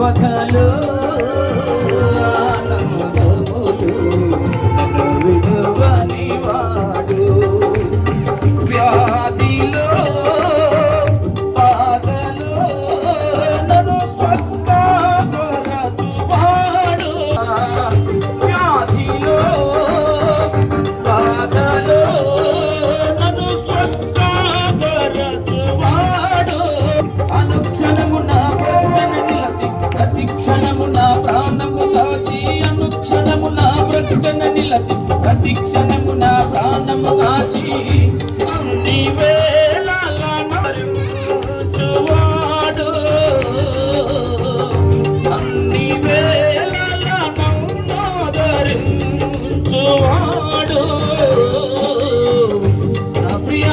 వదలు నిలచి ప్రతిక్షణము నా ప్రాణము కాచి. అన్ని వేళల నరుచువాడు అన్ని వేళల నరుచువాడు నా ప్రియ